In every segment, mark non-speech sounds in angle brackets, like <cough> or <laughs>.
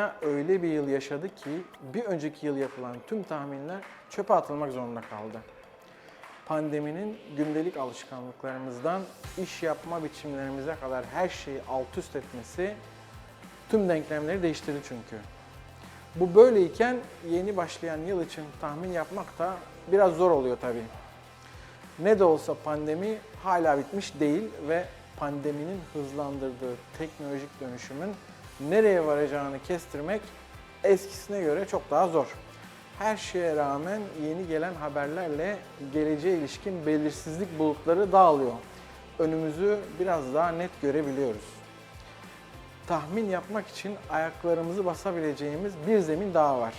dünya öyle bir yıl yaşadı ki bir önceki yıl yapılan tüm tahminler çöpe atılmak zorunda kaldı. Pandeminin gündelik alışkanlıklarımızdan iş yapma biçimlerimize kadar her şeyi alt üst etmesi tüm denklemleri değiştirdi çünkü. Bu böyleyken yeni başlayan yıl için tahmin yapmak da biraz zor oluyor tabii. Ne de olsa pandemi hala bitmiş değil ve pandeminin hızlandırdığı teknolojik dönüşümün nereye varacağını kestirmek eskisine göre çok daha zor. Her şeye rağmen yeni gelen haberlerle geleceğe ilişkin belirsizlik bulutları dağılıyor. Önümüzü biraz daha net görebiliyoruz. Tahmin yapmak için ayaklarımızı basabileceğimiz bir zemin daha var.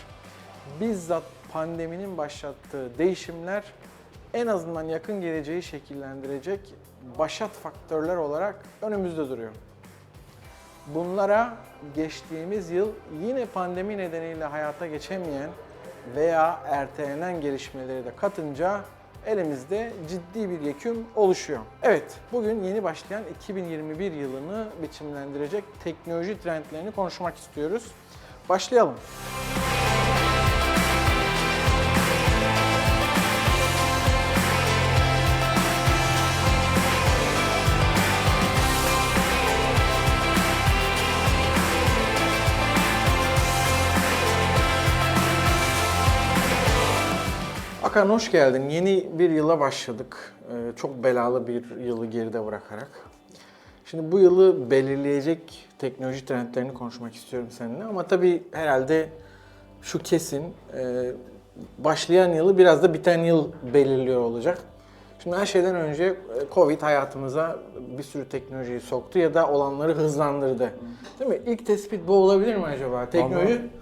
Bizzat pandeminin başlattığı değişimler en azından yakın geleceği şekillendirecek başat faktörler olarak önümüzde duruyor. Bunlara geçtiğimiz yıl yine pandemi nedeniyle hayata geçemeyen veya ertelenen gelişmeleri de katınca elimizde ciddi bir yekün oluşuyor. Evet, bugün yeni başlayan 2021 yılını biçimlendirecek teknoloji trendlerini konuşmak istiyoruz. Başlayalım. Hakan hoş geldin. Yeni bir yıla başladık. Ee, çok belalı bir yılı geride bırakarak. Şimdi bu yılı belirleyecek teknoloji trendlerini konuşmak istiyorum seninle. Ama tabii herhalde şu kesin, e, başlayan yılı biraz da biten yıl belirliyor olacak. Şimdi her şeyden önce e, Covid hayatımıza bir sürü teknolojiyi soktu ya da olanları hızlandırdı. Değil mi? İlk tespit bu olabilir mi acaba? Teknoloji Vallahi-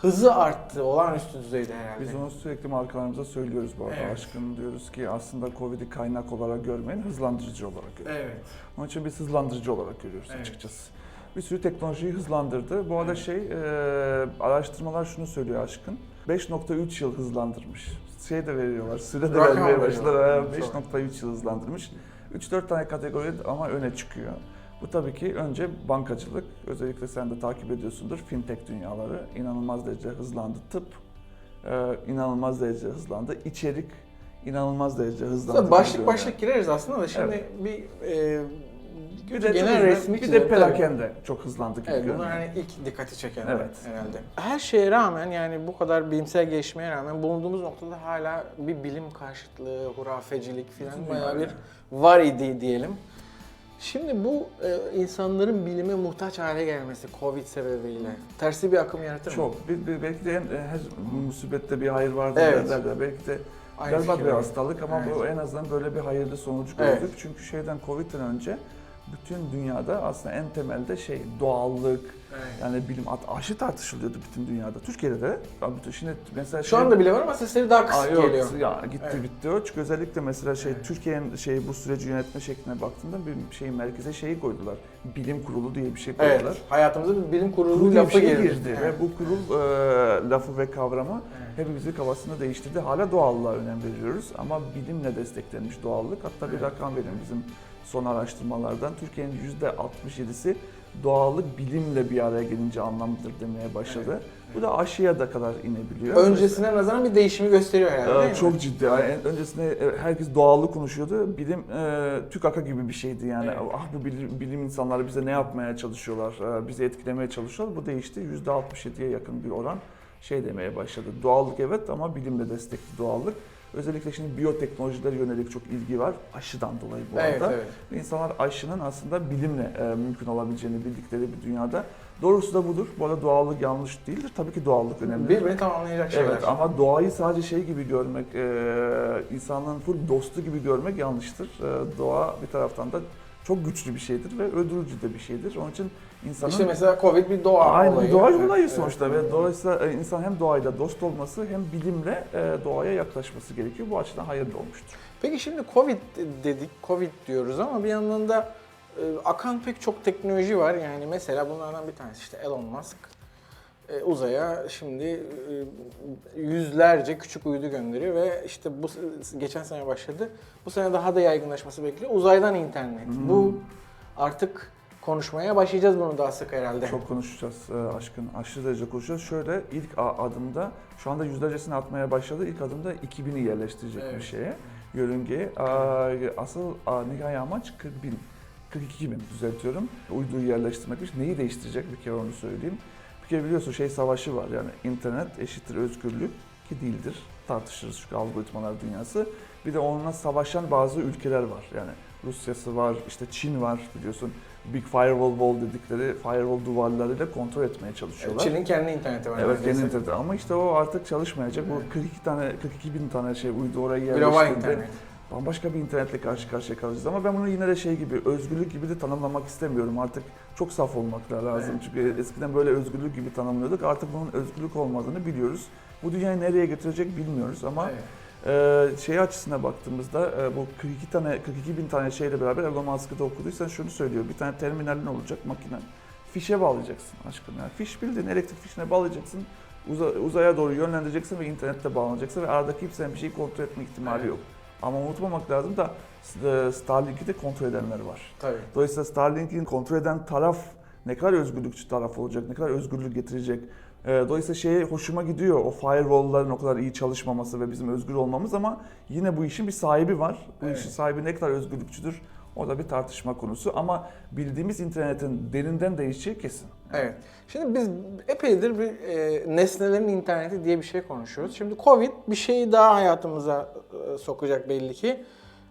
hızı arttı, olağanüstü düzeyde herhalde. Biz onu sürekli markalarımıza söylüyoruz bu arada. Evet. Aşkın diyoruz ki aslında Covid'i kaynak olarak görmeyin, hızlandırıcı olarak görün. Evet. Onun için biz hızlandırıcı olarak görüyoruz Evet. açıkçası. Bir sürü teknolojiyi hızlandırdı. Bu arada Evet. şey, e, araştırmalar şunu söylüyor Aşkın. 5.3 yıl hızlandırmış. Şey de veriyorlar, süre de vermeye başladılar. Evet, 5.3 yıl hızlandırmış. 3-4 tane kategori ama öne çıkıyor. Bu tabii ki önce bankacılık, özellikle sen de takip ediyorsundur, fintech dünyaları inanılmaz derece hızlandı. Tıp e, inanılmaz derece hızlandı. İçerik inanılmaz derece hızlandı. Başlık başlık gireriz aslında da şimdi bir e, Bir de genel resmi bir çizelim. de perakende çok hızlandı gibi Evet, görünüyor. bunlar hani ilk dikkati çeken Evet. herhalde. Her şeye rağmen yani bu kadar bilimsel gelişmeye rağmen bulunduğumuz noktada hala bir bilim karşıtlığı, hurafecilik falan bayağı bir var idi diyelim. Şimdi bu e, insanların bilime muhtaç hale gelmesi Covid sebebiyle tersi bir akım yaratır mı? Çok. Bir, bir- belki de en, her musibette bir hayır vardır Evet. derler. Belki de Aynı berbat bir fikirdeyim. hastalık ama bu Evet. en azından böyle bir hayırlı sonucu Evet. gördük. Çünkü şeyden Covid'den önce bütün dünyada aslında en temelde şey doğallık, Evet. yani bilim at- aşı tartışılıyordu bütün dünyada. Türkiye'de de. Bütün- Şimdi mesela Şu şey- anda bile var ama sesleri daha Aa, kısık yok, geliyor. Ya gitti Evet. bitti o. Çünkü özellikle mesela şey Evet. Türkiye'nin şey bu süreci yönetme şekline baktığında bir şey merkeze şeyi koydular. Bilim kurulu diye bir şey Evet, koydular. hayatımıza bir bilim kurulu Kurulu lafı şey girdi. girdi Evet. ve bu kurul e, lafı ve kavramı Evet. hepimizin kafasında değiştirdi. Hala doğallığa önem veriyoruz ama bilimle desteklenmiş doğallık. Hatta bir Evet. rakam vereyim bizim son araştırmalardan. Türkiye'nin %67'si doğallık bilimle bir araya gelince anlamlıdır demeye başladı. Bu da aşıya da kadar inebiliyor. Öncesine nazaran bir değişimi gösteriyor herhalde Ee, değil mi? çok ciddi. Yani öncesinde e, herkes doğallık konuşuyordu. Bilim e, tükaka gibi bir şeydi yani. Evet. Ah bu bilim, bilim insanları bize ne yapmaya çalışıyorlar, e, bizi etkilemeye çalışıyorlar. Bu değişti. %67'ye yakın bir oran şey demeye başladı. Doğallık evet ama bilimle destekli doğallık. Özellikle şimdi biyoteknolojilere yönelik çok ilgi var. Aşıdan dolayı bu Evet, arada. evet. İnsanlar aşının aslında bilimle e, mümkün olabileceğini bildikleri bir dünyada. Doğrusu da budur. Bu arada doğallık yanlış değildir. Tabii ki doğallık önemli. Birbirini tamamlayacak şeyler. Evet ama doğayı sadece şey gibi görmek, e, insanın full dostu gibi görmek yanlıştır. E, doğa bir taraftan da çok güçlü bir şeydir ve öldürücü de bir şeydir. Onun için insanın İşte mesela Covid bir doğa Aynen olayı. doğa Evet, olayı sonuçta evet. ve dolayısıyla e, insan hem doğayla dost olması hem bilimle e, doğaya yaklaşması gerekiyor. Bu açıdan hayırlı olmuştur. Peki şimdi Covid dedik, Covid diyoruz ama bir yandan da e, akan pek çok teknoloji var. Yani mesela bunlardan bir tanesi işte Elon Musk uzaya şimdi yüzlerce küçük uydu gönderiyor ve işte bu geçen sene başladı. Bu sene daha da yaygınlaşması bekliyor. Uzaydan internet. Hmm. Bu artık konuşmaya başlayacağız bunu daha sık herhalde. Çok konuşacağız e, aşkın. Aşırı derece konuşacağız. Şöyle ilk adımda şu anda yüzlercesini atmaya başladı. İlk adımda 2000'i yerleştirecek Evet. bir şeye. Yörüngeye. Asıl nihai amaç 40 bin. 42 bin düzeltiyorum. Uyduyu yerleştirmekmiş. Neyi değiştirecek bir kere onu söyleyeyim. Bir kere biliyorsun şey savaşı var yani internet eşittir özgürlük ki değildir. Tartışırız çünkü algoritmalar dünyası. Bir de onunla savaşan bazı ülkeler var. Yani Rusya'sı var, işte Çin var biliyorsun. Big Firewall Wall dedikleri firewall duvarlarıyla kontrol etmeye çalışıyorlar. Çin'in kendi interneti var. Evet kendi interneti ama işte o artık çalışmayacak. Evet. Bu 42 tane 42 bin tane şey uydu oraya yerleştirdi. Bambaşka bir internetle karşı karşıya kalacağız ama ben bunu yine de şey gibi özgürlük gibi de tanımlamak istemiyorum. Artık çok saf olmak lazım. Evet. Çünkü eskiden böyle özgürlük gibi tanımlıyorduk. Artık bunun özgürlük olmadığını biliyoruz. Bu dünyayı nereye götürecek bilmiyoruz ama Evet. Ee, şey açısına baktığımızda e, bu 42 tane 42 bin tane şeyle beraber Elon Musk'ı da okuduysan şunu söylüyor. Bir tane terminalin olacak makinen. Fişe bağlayacaksın aşkım. Yani fiş bildiğin elektrik fişine bağlayacaksın. uza- uzaya doğru yönlendireceksin ve internette bağlanacaksın ve aradaki kimsenin bir şeyi kontrol etme ihtimali Evet. yok. Ama unutmamak lazım da e, Starlink'i de kontrol edenler var. Tabii. Dolayısıyla Starlink'in kontrol eden taraf ne kadar özgürlükçü taraf olacak, ne kadar özgürlük getirecek. Ee, Dolayısıyla şeye hoşuma gidiyor o firewall'ların o kadar iyi çalışmaması ve bizim özgür olmamız ama yine bu işin bir sahibi var. Bu Evet. işin sahibi ne kadar özgürlükçüdür o da bir tartışma konusu ama bildiğimiz internetin derinden değişeceği kesin. Evet. Şimdi biz epeydir bir e, nesnelerin interneti diye bir şey konuşuyoruz. Şimdi Covid bir şeyi daha hayatımıza e, sokacak belli ki.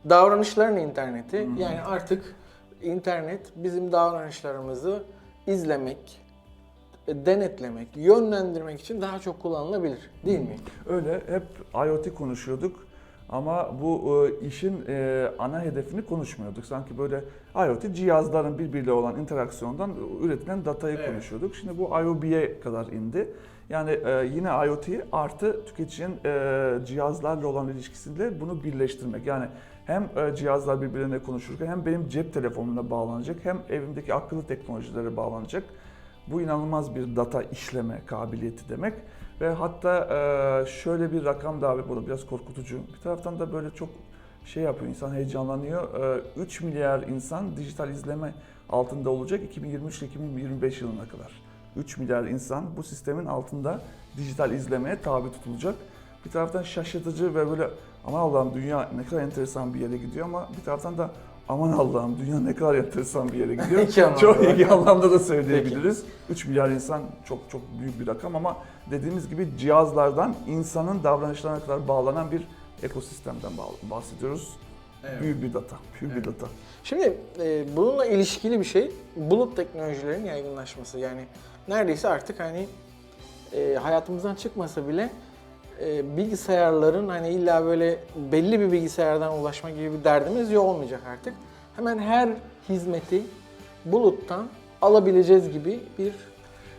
Davranışların interneti. Yani artık internet bizim davranışlarımızı izlemek, denetlemek, yönlendirmek için daha çok kullanılabilir. Değil mi? Öyle hep IoT konuşuyorduk ama bu e, işin e, ana hedefini konuşmuyorduk. Sanki böyle IoT cihazların birbiriyle olan interaksiyondan üretilen datayı Evet. konuşuyorduk. Şimdi bu IoB'ye kadar indi. Yani e, yine IoT artı tüketicinin e, cihazlarla olan ilişkisiyle bunu birleştirmek. Yani hem e, cihazlar birbirine konuşurken hem benim cep telefonumla bağlanacak hem evimdeki akıllı teknolojilere bağlanacak. Bu inanılmaz bir data işleme kabiliyeti demek. Ve hatta e, şöyle bir rakam da abi bu da biraz korkutucu. Bir taraftan da böyle çok şey yapıyor, insan heyecanlanıyor. E, 3 milyar insan dijital izleme altında olacak 2023 ile 2025 yılına kadar. 3 milyar insan bu sistemin altında dijital izlemeye tabi tutulacak. Bir taraftan şaşırtıcı ve böyle aman Allah'ım dünya ne kadar enteresan bir yere gidiyor ama bir taraftan da aman Allah'ım dünya ne kadar enteresan bir yere gidiyor. İki anlamda çok iyi anlamda da söyleyebiliriz. 3 milyar insan çok çok büyük bir rakam ama dediğimiz gibi cihazlardan insanın davranışlarına kadar bağlanan bir ekosistemden bahsediyoruz. Büyük bir data, büyük bir data. Şimdi e, bununla ilişkili bir şey bulut teknolojilerin yaygınlaşması. Yani neredeyse artık hani e, hayatımızdan çıkmasa bile e, bilgisayarların hani illa böyle belli bir bilgisayardan ulaşma gibi bir derdimiz yok olmayacak artık. Hemen her hizmeti buluttan alabileceğiz gibi bir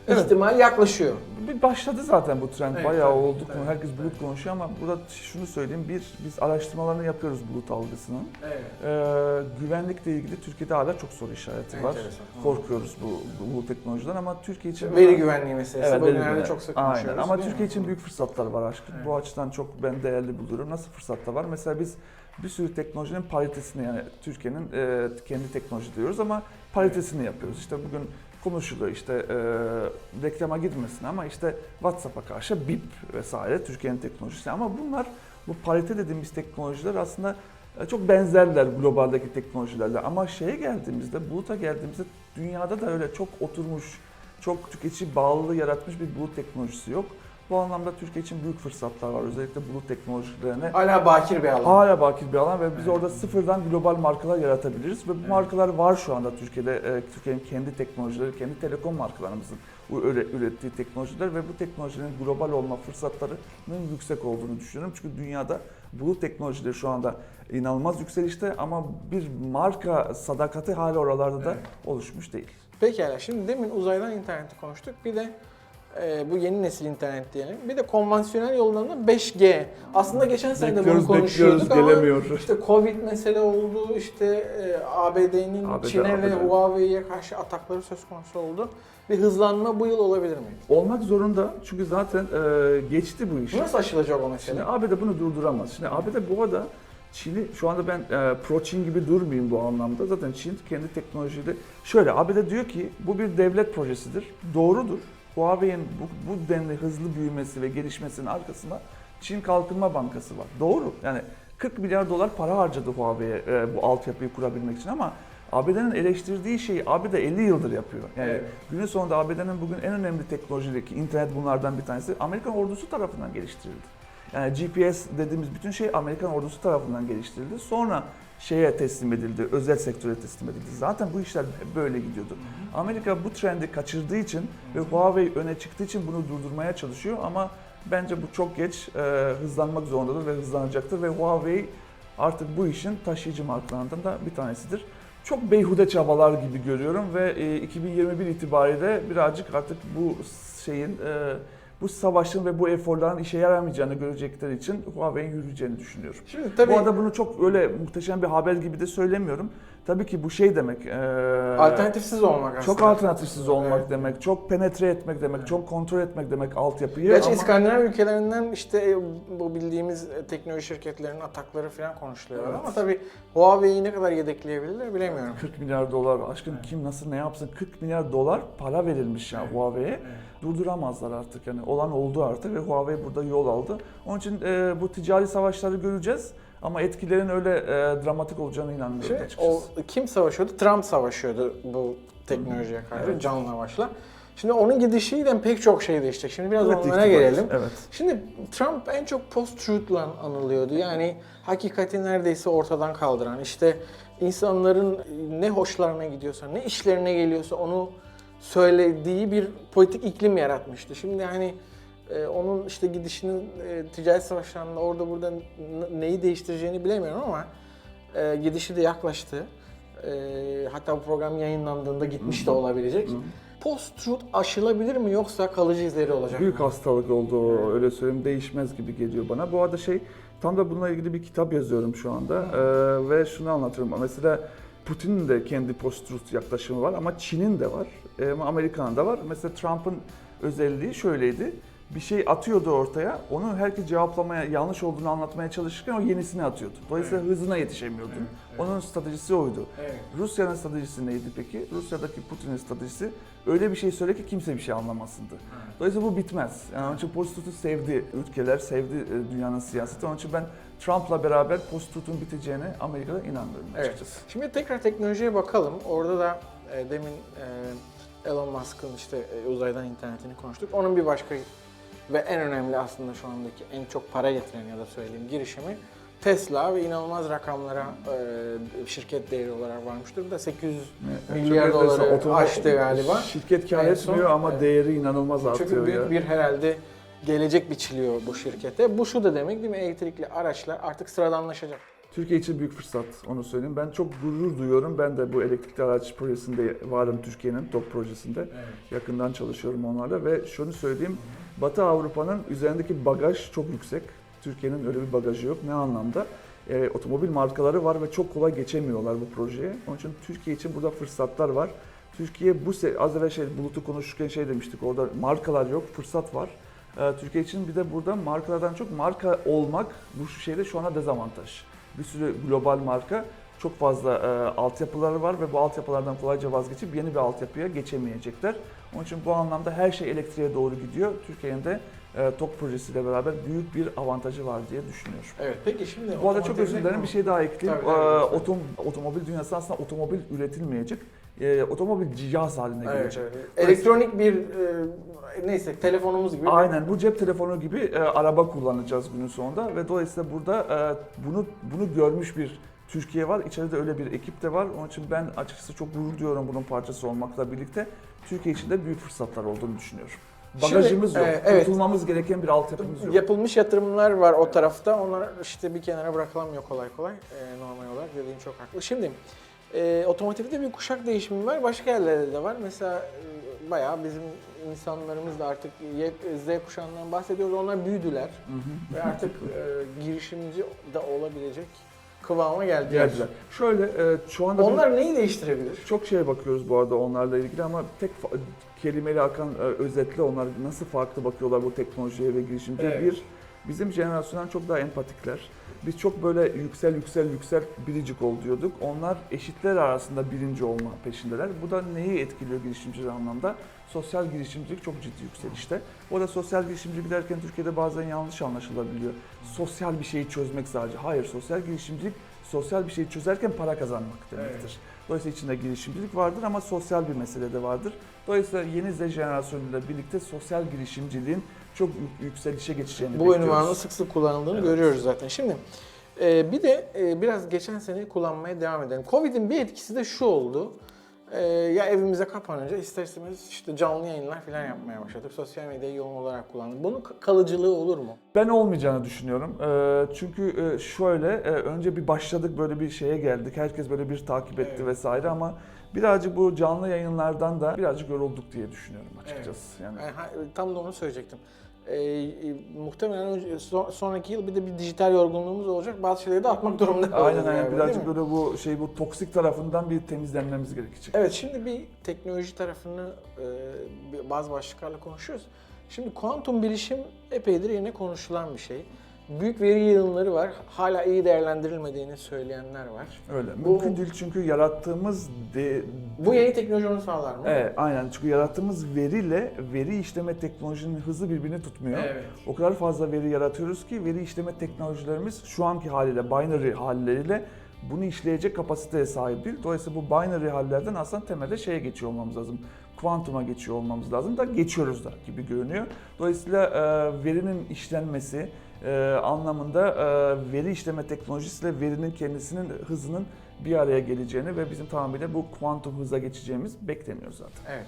Evet. ihtimal yaklaşıyor. Bir başladı zaten bu trend. Evet, Bayağı tabii, oldu. tabii, Herkes bulut konuşuyor ama burada şunu söyleyeyim. Bir, biz araştırmalarını yapıyoruz bulut algısının. Evet. Ee, güvenlikle ilgili Türkiye'de hala çok soru işareti var. Enteresan. Korkuyoruz bu, bu teknolojiden ama Türkiye için... Veri güvenliği meselesi. Evet, Bugünlerde çok sık Aynen. Ama değil mi? Türkiye için büyük fırsatlar var aşkım. Evet. Bu açıdan çok ben değerli buluyorum. Nasıl fırsatlar var? Mesela biz bir sürü teknolojinin paritesini yani Türkiye'nin e, kendi teknoloji diyoruz ama paritesini yapıyoruz. İşte bugün konuşuluyor. İşte e, reklama gitmesin ama işte WhatsApp'a karşı BIP vesaire Türkiye'nin teknolojisi. Ama bunlar bu parite dediğimiz teknolojiler aslında e, çok benzerler globaldeki teknolojilerle. Ama şeye geldiğimizde, buluta geldiğimizde dünyada da öyle çok oturmuş, çok tüketici bağlılığı yaratmış bir bulut teknolojisi yok. Bu anlamda Türkiye için büyük fırsatlar var. Özellikle bulut teknolojilerine Hala bakir bir alan. hala bakir bir alan ve biz Evet. orada sıfırdan global markalar yaratabiliriz ve bu Evet. markalar var şu anda Türkiye'de. E, Türkiye'nin kendi teknolojileri, kendi telekom markalarımızın ürettiği teknolojiler ve bu teknolojilerin global olma fırsatlarının yüksek olduğunu düşünüyorum. Çünkü dünyada bulut teknolojileri şu anda inanılmaz yükselişte ama bir marka sadakati hala oralarda da Evet. oluşmuş değil. Pekala şimdi demin uzaydan interneti konuştuk. Bir de e, bu yeni nesil internet diyelim. Bir de konvansiyonel yoldan da 5G. Aslında geçen sene de bunu Bekliyoruz, konuşuyorduk bekliyoruz, ama gelemiyor. işte Covid mesele oldu. İşte e, ABD'nin ABD, Çin'e ve ABD. Huawei'ye karşı atakları söz konusu oldu. Bir hızlanma bu yıl olabilir mi? Olmak zorunda çünkü zaten e, geçti bu iş. Nasıl aşılacak o mesele? Şimdi ABD bunu durduramaz. Şimdi ABD bu arada Çin'i şu anda ben e, pro Çin gibi durmayayım bu anlamda. Zaten Çin kendi teknolojiyle şöyle ABD diyor ki bu bir devlet projesidir. Doğrudur. Huawei'in bu, bu denli hızlı büyümesi ve gelişmesinin arkasında Çin Kalkınma Bankası var. Doğru. Yani 40 milyar dolar para harcadı Huawei'ye e, bu altyapıyı kurabilmek için ama ABD'nin eleştirdiği şeyi ABD 50 yıldır yapıyor. Yani Evet. günün sonunda ABD'nin bugün en önemli teknolojideki internet bunlardan bir tanesi Amerikan ordusu tarafından geliştirildi. Yani GPS dediğimiz bütün şey Amerikan ordusu tarafından geliştirildi. Sonra şeye teslim edildi, özel sektöre teslim edildi. Zaten bu işler böyle gidiyordu. Amerika bu trendi kaçırdığı için ve Huawei öne çıktığı için bunu durdurmaya çalışıyor ama bence bu çok geç e, hızlanmak zorundadır ve hızlanacaktır ve Huawei artık bu işin taşıyıcı markalarından da bir tanesidir. Çok beyhude çabalar gibi görüyorum ve e, 2021 itibariyle birazcık artık bu şeyin e, bu savaşın ve bu eforların işe yaramayacağını görecekleri için Huawei'nin yürüyeceğini düşünüyorum. Şimdi tabii Bu arada bunu çok öyle muhteşem bir haber gibi de söylemiyorum. Tabii ki bu şey demek. e, alternatifsiz olmak aslında. çok alternatifsiz olmak Evet. demek, çok penetre etmek demek, çok kontrol etmek demek altyapıyı. Gerçi ama- İskandinav ülkelerinden işte e, bu bildiğimiz e, teknoloji şirketlerinin atakları falan konuşuluyor Evet. ama tabii Huawei'yi ne kadar yedekleyebilirler bilemiyorum. 40 milyar dolar aşkım kim nasıl ne yapsın 40 milyar dolar para verilmiş ya Huawei'ye durduramazlar artık yani olan oldu artık ve Huawei burada yol aldı. Onun için e, bu ticari savaşları göreceğiz ama etkilerin öyle e, dramatik olacağına inanmıyorum Şimdi açıkçası. o kim savaşıyordu? Trump savaşıyordu bu teknolojiye karşı Evet. canla başla. Şimdi onun gidişiyle pek çok şey değişecek. Şimdi biraz Evet, onlara gelelim. Evet. Şimdi Trump en çok post-truth'la anılıyordu. Yani hakikati neredeyse ortadan kaldıran, işte insanların ne hoşlarına gidiyorsa, ne işlerine geliyorsa onu söylediği bir politik iklim yaratmıştı. Şimdi hani e, onun işte gidişinin e, ticaret savaşlarında orada burada neyi değiştireceğini bilemiyorum ama e, gidişi de yaklaştı. E, hatta bu program yayınlandığında gitmiş de olabilecek. Post-truth aşılabilir mi yoksa kalıcı izleri olacak Büyük mı? hastalık oldu öyle söyleyeyim değişmez gibi geliyor bana. Bu arada şey tam da bununla ilgili bir kitap yazıyorum şu anda Ee, ve şunu anlatıyorum. Mesela Putin'in de kendi post-truth yaklaşımı var ama Çin'in de var ama Amerika'nın da var. Mesela Trump'ın özelliği şöyleydi. Bir şey atıyordu ortaya, onu herkes cevaplamaya, yanlış olduğunu anlatmaya çalışırken o yenisini atıyordu. Dolayısıyla hızına yetişemiyordun. Onun stratejisi oydu. Evet. Rusya'nın stratejisi neydi peki? Rusya'daki Putin'in stratejisi öyle bir şey söyle ki kimse bir şey anlamasındı. Dolayısıyla bu bitmez. Yani onun için post-truth'u sevdi ülkeler, sevdi e, dünyanın siyaseti. Onun için ben Trump'la beraber post-truth'un biteceğine Amerika'da inanmıyorum Evet. açıkçası. Şimdi tekrar teknolojiye bakalım. Orada da e, demin e, Elon Musk'ın işte e, uzaydan internetini konuştuk. Onun bir başka ve en önemli aslında şu andaki en çok para getiren ya da söyleyeyim girişimi Tesla ve inanılmaz rakamlara e, şirket değeri olarak varmış durumda. 800 Yani Milyar doları aştı galiba. Şirket kar etmiyor ama evet. değeri inanılmaz Çünkü artıyor büyük ya. bir herhalde gelecek biçiliyor bu şirkete. Bu şu da demek değil mi? Elektrikli araçlar artık sıradanlaşacak. Türkiye için büyük fırsat onu söyleyeyim. Ben çok gurur duyuyorum. Ben de bu elektrikli araç projesinde varım Türkiye'nin TOP projesinde. Yakından çalışıyorum onlarla ve şunu söyleyeyim. Batı Avrupa'nın üzerindeki bagaj çok yüksek. Türkiye'nin öyle bir bagajı yok. Ne anlamda? Ee, otomobil markaları var ve çok kolay geçemiyorlar bu projeye. Onun için Türkiye için burada fırsatlar var. Türkiye bu se- az evvel şey Bulut'u konuşurken şey demiştik orada markalar yok, fırsat var. Ee, Türkiye için bir de burada markalardan çok marka olmak bu şeyde şu anda dezavantaj. Bir sürü global marka çok fazla e, altyapıları var ve bu altyapılardan kolayca vazgeçip yeni bir altyapıya geçemeyecekler. Onun için bu anlamda her şey elektriğe doğru gidiyor. Türkiye'nin de e, TOK projesiyle beraber büyük bir avantajı var diye düşünüyorum. Evet peki şimdi Bu arada çok özür dilerim bir şey daha ekleyeyim. Tabii, tabii, Ee, otom, otomobil dünyası aslında otomobil üretilmeyecek. Ee, otomobil cihaz haline Evet, gelecek. evet. Elektronik bir e, neyse telefonumuz gibi. Aynen bu cep telefonu gibi e, araba kullanacağız günün sonunda ve dolayısıyla burada e, bunu bunu görmüş bir Türkiye var. İçeride öyle bir ekip de var. Onun için ben açıkçası çok gurur duyuyorum bunun parçası olmakla birlikte. Türkiye için de büyük fırsatlar olduğunu düşünüyorum. Şimdi, Bagajımız yok. e, evet. Kurtulmamız gereken bir altyapımız yok. Yapılmış yatırımlar var o tarafta. Onlar işte bir kenara bırakılamıyor kolay kolay. E, normal olarak dediğin çok haklı. Şimdi e, otomotivde bir kuşak değişimi var. Başka yerlerde de var. Mesela e, bayağı bizim insanlarımız da artık Y, Z kuşağından bahsediyoruz. Onlar büyüdüler. Ve artık e, girişimci de olabilecek kıvama geldiler. Geldiler. Şöyle e, şu anda bir- Onlar neyi değiştirebilir? Çok şeye bakıyoruz bu arada onlarla ilgili ama tek fa- kelimeyle akan e, özetle onlar nasıl farklı bakıyorlar bu teknolojiye ve girişimciye. Evet. Bir, Bizim jenerasyondan çok daha empatikler. Biz çok böyle yüksel yüksel yüksel biricik ol diyorduk. Onlar eşitler arasında birinci olma peşindeler. Bu da neyi etkiliyor girişimcilik anlamda? Sosyal girişimcilik çok ciddi yükselişte. O da sosyal girişimcilik derken Türkiye'de bazen yanlış anlaşılabiliyor. Sosyal bir şeyi çözmek sadece. Hayır, sosyal girişimcilik sosyal bir şeyi çözerken para kazanmak demektir. Dolayısıyla içinde girişimcilik vardır ama sosyal bir mesele de vardır. Dolayısıyla yeni Z jenerasyonuyla birlikte sosyal girişimciliğin çok yük- yükselişe geçeceğini Bu bekliyoruz. ünvanın sık sık kullanıldığını Evet. görüyoruz zaten. Şimdi e, bir de e, biraz geçen sene kullanmaya devam edelim. Covid'in bir etkisi de şu oldu. E, ya evimize kapanınca ister istemez işte canlı yayınlar falan yapmaya başladık. Sosyal medyayı yoğun olarak kullandık. Bunun kalıcılığı olur mu? Ben olmayacağını düşünüyorum. Ee, çünkü e, şöyle, e, önce bir başladık böyle bir şeye geldik. Herkes böyle bir takip etti Evet. vesaire ama birazcık bu canlı yayınlardan da birazcık yorulduk diye düşünüyorum açıkçası. Yani Yani ha- tam da onu söyleyecektim. E, e, muhtemelen sonraki yıl bir de bir dijital yorgunluğumuz olacak. Bazı şeyleri de atmak durumunda aynen kalacağız aynen galiba, birazcık böyle bu şey bu toksik tarafından bir temizlenmemiz gerekecek. Evet şimdi bir teknoloji tarafını e, bazı başlıklarla konuşuyoruz. Şimdi kuantum bilişim epeydir yine konuşulan bir şey. Büyük veri yığınları var. Hala iyi değerlendirilmediğini söyleyenler var. Öyle. Bu- Mümkün değil çünkü yarattığımız de, Bu yeni teknoloji onu sağlar mı? Evet, aynen. Çünkü yarattığımız veriyle veri işleme teknolojinin hızı birbirini tutmuyor. Evet. O kadar fazla veri yaratıyoruz ki veri işleme teknolojilerimiz şu anki haliyle, binary halleriyle bunu işleyecek kapasiteye sahip değil. Dolayısıyla bu binary hallerden aslında temelde şeye geçiyor olmamız lazım. Kuantuma geçiyor olmamız lazım da geçiyoruz da gibi görünüyor. Dolayısıyla e, verinin işlenmesi e, anlamında e, veri işleme teknolojisiyle verinin kendisinin hızının bir araya geleceğini ve bizim tamamıyla bu kuantum hıza geçeceğimiz bekleniyor zaten. Evet.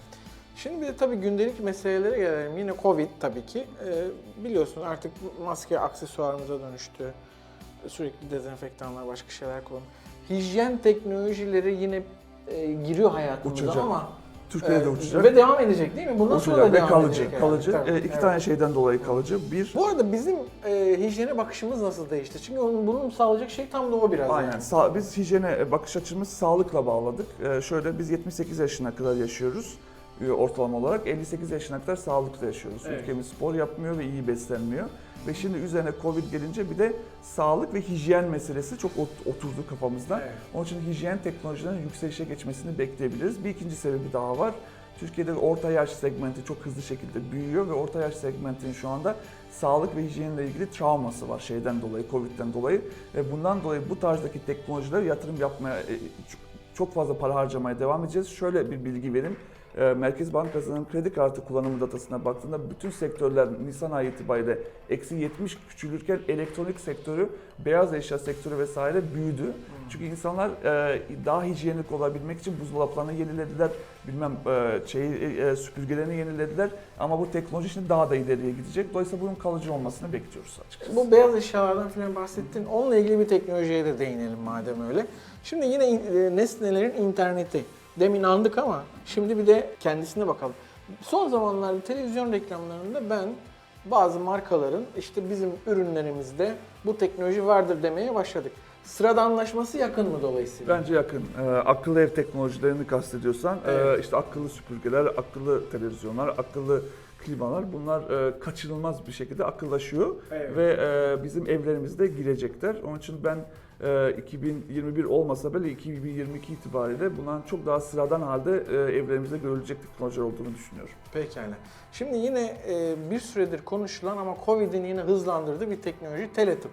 Şimdi bir de tabii gündelik meselelere gelelim. Yine Covid tabii ki. Ee, biliyorsun artık maske aksesuarımıza dönüştü. Sürekli dezenfektanlar, başka şeyler kullan. Hijyen teknolojileri yine e, giriyor hayatımıza Uçacak. ama Türkiye'de e, uçacak. ve devam edecek değil mi? Bundan sonra da ve devam kalıcı. edecek. kalıcı. Tabii, iki evet. tane şeyden dolayı kalıcı. Bir, Bu arada bizim e, hijyene bakışımız nasıl değişti? Çünkü onun, bunun sağlayacak şey tam da o biraz. aynen. yani. Sa- biz hijyene bakış açımız sağlıkla bağladık. Ee, şöyle biz 78 yaşına kadar yaşıyoruz e, ortalama olarak. 58 yaşına kadar sağlıklı yaşıyoruz. Evet. Ülkemiz spor yapmıyor ve iyi beslenmiyor. Ve şimdi üzerine Covid gelince bir de sağlık ve hijyen meselesi çok ot- oturdu kafamızda. Evet. Onun için hijyen teknolojilerinin yükselişe geçmesini bekleyebiliriz. Bir ikinci sebebi daha var. Türkiye'de orta yaş segmenti çok hızlı şekilde büyüyor ve orta yaş segmentinin şu anda sağlık ve hijyenle ilgili travması var şeyden dolayı, Covid'den dolayı. Ve bundan dolayı bu tarzdaki teknolojilere yatırım yapmaya, e, çok- çok fazla para harcamaya devam edeceğiz. Şöyle bir bilgi vereyim. E, Merkez Bankası'nın kredi kartı kullanımı datasına baktığında bütün sektörler Nisan ayı itibariyle eksi 70 küçülürken elektronik sektörü, beyaz eşya sektörü vesaire büyüdü. Çünkü insanlar e, daha hijyenik olabilmek için buzdolaplarını yenilediler, bilmem e, şeyi, e, süpürgelerini yenilediler. Ama bu teknoloji şimdi daha da ileriye gidecek. Dolayısıyla bunun kalıcı olmasını bekliyoruz açıkçası. Bu beyaz eşyalardan falan bahsettin. Onunla ilgili bir teknolojiye de değinelim madem öyle. Şimdi yine in- nesnelerin interneti. Demin andık ama şimdi bir de kendisine bakalım. Son zamanlarda televizyon reklamlarında ben bazı markaların işte bizim ürünlerimizde bu teknoloji vardır demeye başladık. Sıradanlaşması yakın mı dolayısıyla? Bence yakın. E, akıllı ev teknolojilerini kastediyorsan, e, Evet. işte akıllı süpürgeler, akıllı televizyonlar, akıllı klimalar bunlar e, kaçınılmaz bir şekilde akıllaşıyor Evet. ve e, bizim evlerimizde girecekler. Onun için ben e, 2021 olmasa bile 2022 itibariyle bundan çok daha sıradan halde e, evlerimizde görülecek teknolojiler olduğunu düşünüyorum. Pekala. Şimdi yine e, bir süredir konuşulan ama Covid'in yine hızlandırdığı bir teknoloji teletıp.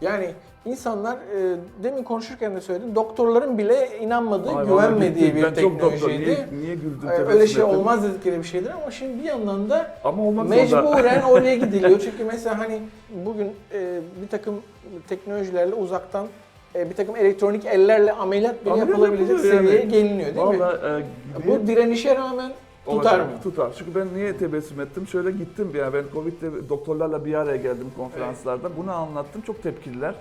Yani insanlar e, demin konuşurken de söyledim doktorların bile inanmadığı, Ay, vallahi güvenmediği bir Ben çok doktor. teknolojiydi. Niye, niye güldün? E, öyle tebessüm şey ettin? olmaz dedikleri bir şeydir ama şimdi bir yandan da Ama olmak zorunda. mecburen <laughs> oraya gidiliyor. Çünkü mesela hani bugün e, bir takım teknolojilerle uzaktan e, bir takım elektronik ellerle ameliyat bile Ameliyat yapılabilecek yapılıyor yani. seviyeye geliniyor değil mi? Vallahi, e, Bu direnişe rağmen tutar Olacak, mı? Tutar. Çünkü ben niye tebessüm ettim? Şöyle gittim ya ben Covid'de doktorlarla bir araya geldim konferanslarda. Bunu anlattım. Çok tepkililer.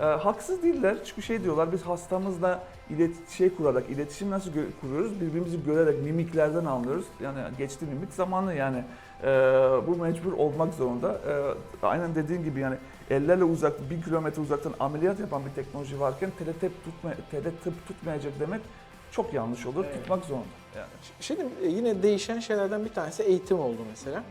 Ee, haksız değiller. Çünkü şey diyorlar biz hastamızla ilet şey kurarak, iletişim nasıl kuruyoruz? Birbirimizi görerek, mimiklerden anlıyoruz. Yani geçti mimik zamanı yani. Ee, bu mecbur olmak zorunda. Ee, aynen dediğin gibi yani ellerle uzak, bir kilometre uzaktan ameliyat yapan bir teknoloji varken teletip, tutma, teletıp tutmayacak demek çok yanlış olur. Evet. Tutmak zorunda. Yani. Şimdi e, yine değişen şeylerden bir tanesi eğitim oldu mesela.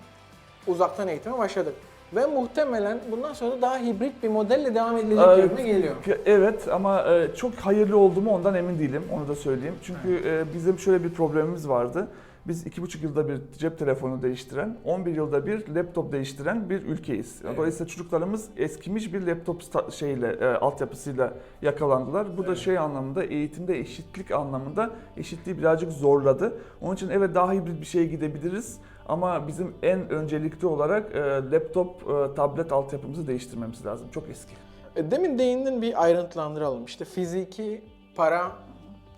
Uzaktan eğitime başladık. Ve muhtemelen bundan sonra da daha hibrit bir modelle devam edilecek Evet. gibime geliyor. Evet ama e, çok hayırlı oldu mu ondan emin değilim. Onu da söyleyeyim. Çünkü e, bizim şöyle bir problemimiz vardı. Biz iki buçuk yılda bir cep telefonu değiştiren, 11 yılda bir laptop değiştiren bir ülkeyiz. Evet. Dolayısıyla çocuklarımız eskimiş bir laptop şeyle e, altyapısıyla yakalandılar. Bu da Evet. şey anlamında eğitimde eşitlik anlamında eşitliği birazcık zorladı. Onun için evet daha hibrit bir şeye gidebiliriz. Ama bizim en öncelikli olarak e, laptop, e, tablet altyapımızı değiştirmemiz lazım. Çok eski. E, Demin değindin bir ayrıntılandıralım. İşte fiziki para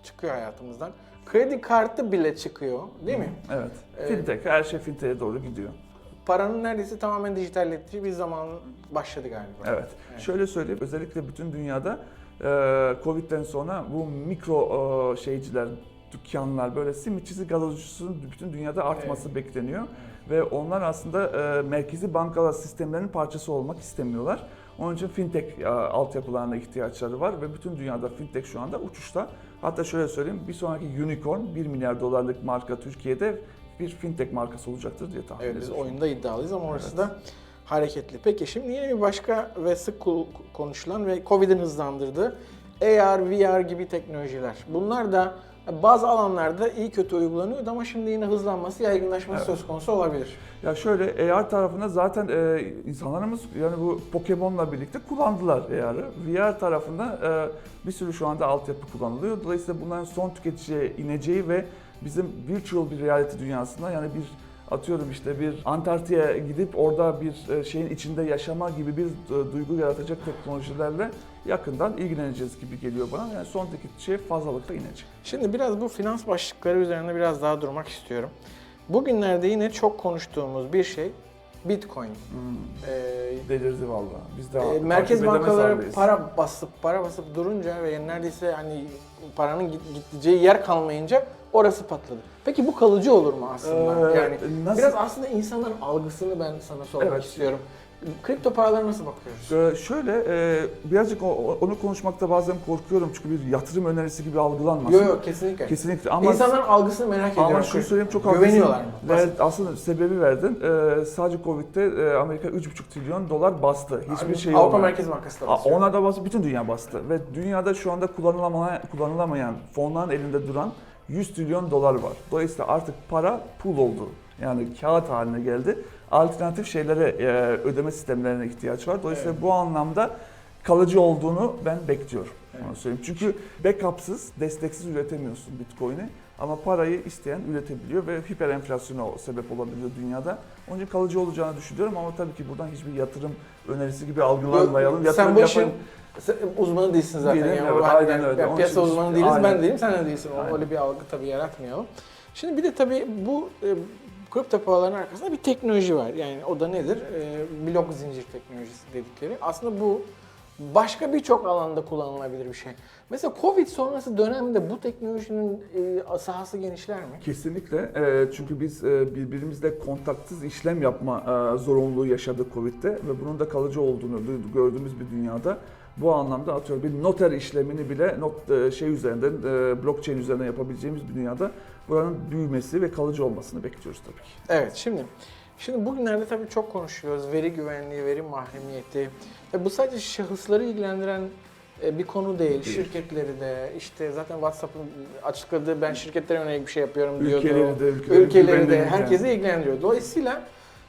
çıkıyor hayatımızdan. Kredi kartı bile çıkıyor değil mi? Evet. Evet. Fintech, her şey fintech'e doğru gidiyor. Paranın neredeyse tamamen dijitalleştiği bir zaman başladı galiba. Evet. Evet. Şöyle söyleyeyim, özellikle bütün dünyada Covid'den sonra bu mikro şeyciler, dükkanlar, böyle simitçisi, gazozcusunun bütün dünyada artması bekleniyor. Ve onlar aslında e, merkezi bankalar sistemlerinin parçası olmak istemiyorlar. Onun için fintech e, altyapılarına ihtiyaçları var ve bütün dünyada fintech şu anda uçuşta. Hatta şöyle söyleyeyim, bir sonraki unicorn 1 milyar dolarlık marka Türkiye'de bir fintech markası olacaktır diye tahmin Evet biz ediyorum. oyunda iddialıyız ama orası Evet. da hareketli. Peki şimdi yine bir başka ve sık konuşulan ve Covid'in hızlandırdığı AR, VR gibi teknolojiler. Bunlar da bazı alanlarda iyi kötü uygulanıyordu ama şimdi yine hızlanması, yaygınlaşması Evet. söz konusu olabilir. Ya şöyle AR tarafında zaten e, insanlarımız yani bu Pokemon'la birlikte kullandılar AR'ı. VR tarafında e, bir sürü şu anda altyapı kullanılıyor. Dolayısıyla bunların son tüketiciye ineceği ve bizim virtual bir reality dünyasında yani bir atıyorum işte bir Antarktika'ya gidip orada bir e, şeyin içinde yaşama gibi bir e, duygu yaratacak teknolojilerle yakından ilgileneceğiz gibi geliyor bana. Yani son tüketiciye fazlalıkla inecek. Şimdi biraz bu finans başlıkları üzerine biraz daha durmak istiyorum. Bugünlerde yine çok konuştuğumuz bir şey Bitcoin. Ee, Delirdi valla. Biz de E, merkez bankaları para basıp para basıp durunca ve neredeyse hani paranın gideceği yer kalmayınca orası patladı. Peki bu kalıcı olur mu aslında? Ee, yani nasıl- biraz aslında insanların algısını ben sana sormak Evet. istiyorum. Kripto paralara nasıl bakıyoruz? Ee, şöyle e, birazcık o- onu konuşmakta bazen korkuyorum çünkü bir yatırım önerisi gibi algılanmasın. Yok yok kesinlikle. Kesinlikle ama İnsanların algısını merak ediyorum. ama şunu söyleyeyim çok Güveniyorlar mı? haklısın. Ve aslında sebebi verdin. Ee, sadece Covid'de e, Amerika 3,5 trilyon dolar bastı. Hiçbir şey Avrupa olmadı. Merkez Bankası da Aa, basıyor. Ona da bastı, bütün dünya bastı. Ve dünyada şu anda kullanılamayan, kullanılamayan fonların elinde duran 100 trilyon dolar var. Dolayısıyla artık para pul oldu. Yani kağıt haline geldi. Alternatif şeylere, e, ödeme sistemlerine ihtiyaç var. Dolayısıyla bu anlamda kalıcı olduğunu ben bekliyorum. Evet. Onu söyleyeyim. Çünkü backupsız, desteksiz üretemiyorsun Bitcoin'i. Ama parayı isteyen üretebiliyor ve hiper enflasyona sebep olabiliyor dünyada. Onun için kalıcı olacağını düşünüyorum ama tabii ki buradan hiçbir yatırım önerisi gibi algılanmayalım. Yok, sen Yatırım bu yapan- işin sen uzmanı değilsin zaten. Değilim, yani. evet, aynen yani öyle. Onun Piyasa için- uzmanı değiliz, ben aynen. değilim, sen de değilsin. O- Aynen. Öyle bir algı tabii yaratmayalım. Şimdi bir de tabii bu e, kripto paraların arkasında bir teknoloji var. Yani o da nedir? E, blok zincir teknolojisi dedikleri. Aslında bu başka birçok alanda kullanılabilir bir şey. Mesela Covid sonrası dönemde bu teknolojinin e, sahası genişler mi? Kesinlikle. Ee, çünkü biz e, birbirimizle kontaksız işlem yapma e, zorunluluğu yaşadık Covid'de ve bunun da kalıcı olduğunu du- gördüğümüz bir dünyada bu anlamda atıyorum bir noter işlemini bile not, e, şey üzerinden, e, blockchain üzerinden yapabileceğimiz bir dünyada buranın büyümesi ve kalıcı olmasını bekliyoruz tabii ki. Evet şimdi şimdi bugünlerde tabii çok konuşuyoruz. Veri güvenliği, veri mahremiyeti. Tabii bu sadece şahısları ilgilendiren e, bir konu değil. Değil. Şirketleri de işte zaten WhatsApp'ın açıkladığı ben şirketlere yönelik bir şey yapıyorum diyordu. Ülkeleri de, ülkeleri, Ülkeleri de herkesi ilgilendiriyor. Dolayısıyla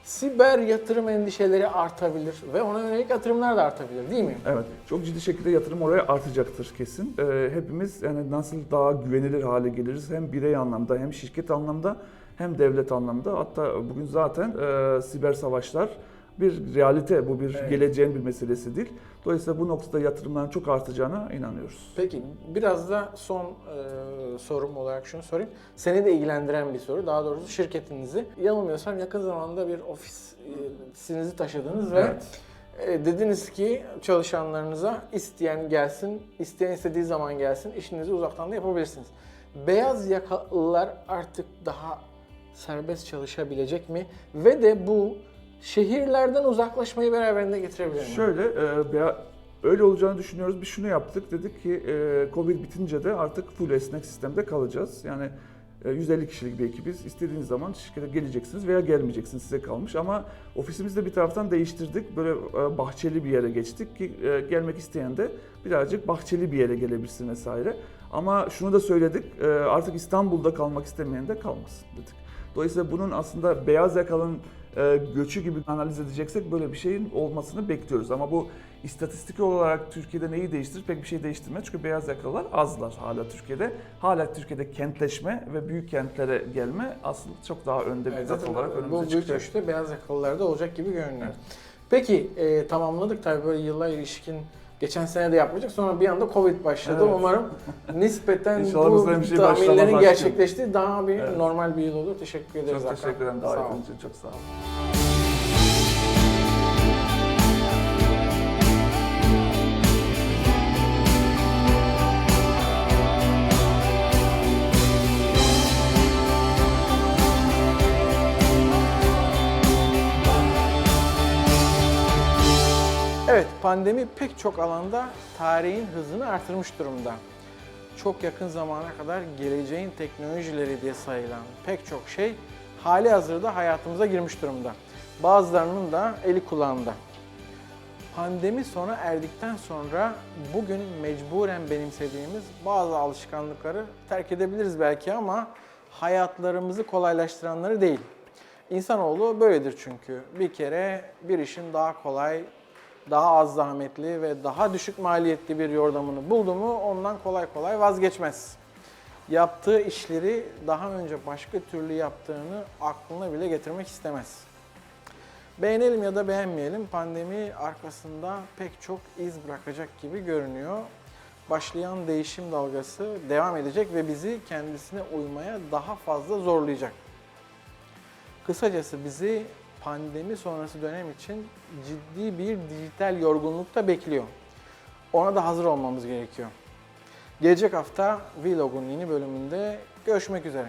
siber yatırım endişeleri artabilir ve ona yönelik yatırımlar da artabilir değil mi? Evet, çok ciddi şekilde yatırım oraya artacaktır kesin. Ee, hepimiz yani nasıl daha güvenilir hale geliriz hem birey anlamda hem şirket anlamda hem devlet anlamda. Hatta bugün zaten e, siber savaşlar bir realite, bu bir Evet. geleceğin bir meselesi değil. Dolayısıyla bu noktada yatırımların çok artacağına inanıyoruz. Peki biraz da son e, sorum olarak şunu sorayım. Seni de ilgilendiren bir soru. Daha doğrusu şirketinizi. Yanılmıyorsam yakın zamanda bir ofisinizi taşıdınız ve Evet. e, dediniz ki çalışanlarınıza isteyen gelsin, isteyen istediği zaman gelsin, işinizi uzaktan da yapabilirsiniz. Beyaz yakalılar artık daha serbest çalışabilecek mi? Ve de bu şehirlerden uzaklaşmayı beraberinde getirebilir mi? Şöyle, e, öyle olacağını düşünüyoruz. Biz şunu yaptık, dedik ki e, Covid bitince de artık full esnek sistemde kalacağız. Yani E, 150 kişilik bir ekibiz. İstediğiniz zaman şirkete geleceksiniz veya gelmeyeceksiniz size kalmış. Ama ofisimizi de bir taraftan değiştirdik. Böyle e, bahçeli bir yere geçtik ki e, gelmek isteyen de birazcık bahçeli bir yere gelebilsin vesaire. Ama şunu da söyledik. e, Artık İstanbul'da kalmak istemeyen de kalmasın dedik. Dolayısıyla bunun aslında beyaz yakalının göçü gibi analiz edeceksek böyle bir şeyin olmasını bekliyoruz. Ama bu istatistik olarak Türkiye'de neyi değiştirir? Pek bir şey değiştirmez. Çünkü beyaz yakalılar azlar hala Türkiye'de. Hala Türkiye'de kentleşme ve büyük kentlere gelme aslında çok daha önde bir Evet, zat olarak bu önümüze büyük çıkacak. ölçüde beyaz yakalılarda olacak gibi görünüyor. Evet. Peki e, tamamladık tabii böyle yıllar ilişkin geçen sene de yapmayacak. Sonra bir anda Covid başladı. Evet. Umarım nispeten <laughs> bu şey tahminlerin gerçekleştiği daha bir Evet. normal bir yıl olur. Teşekkür ederiz. Çok teşekkür ederim davetiniz için. Çok sağ olun. Pandemi pek çok alanda tarihin hızını artırmış durumda. Çok yakın zamana kadar geleceğin teknolojileri diye sayılan pek çok şey hali hazırda hayatımıza girmiş durumda. Bazılarının da eli kulağında. Pandemi sona erdikten sonra bugün mecburen benimsediğimiz bazı alışkanlıkları terk edebiliriz belki ama hayatlarımızı kolaylaştıranları değil. İnsanoğlu böyledir çünkü. Bir kere bir işin daha kolay, daha az zahmetli ve daha düşük maliyetli bir yordamını buldu mu ondan kolay kolay vazgeçmez. Yaptığı işleri daha önce başka türlü yaptığını aklına bile getirmek istemez. Beğenelim ya da beğenmeyelim pandemi arkasında pek çok iz bırakacak gibi görünüyor. Başlayan değişim dalgası devam edecek ve bizi kendisine uymaya daha fazla zorlayacak. Kısacası bizi pandemi sonrası dönem için ciddi bir dijital yorgunluk da bekliyor. Ona da hazır olmamız gerekiyor. Gelecek hafta Vlog'un yeni bölümünde görüşmek üzere.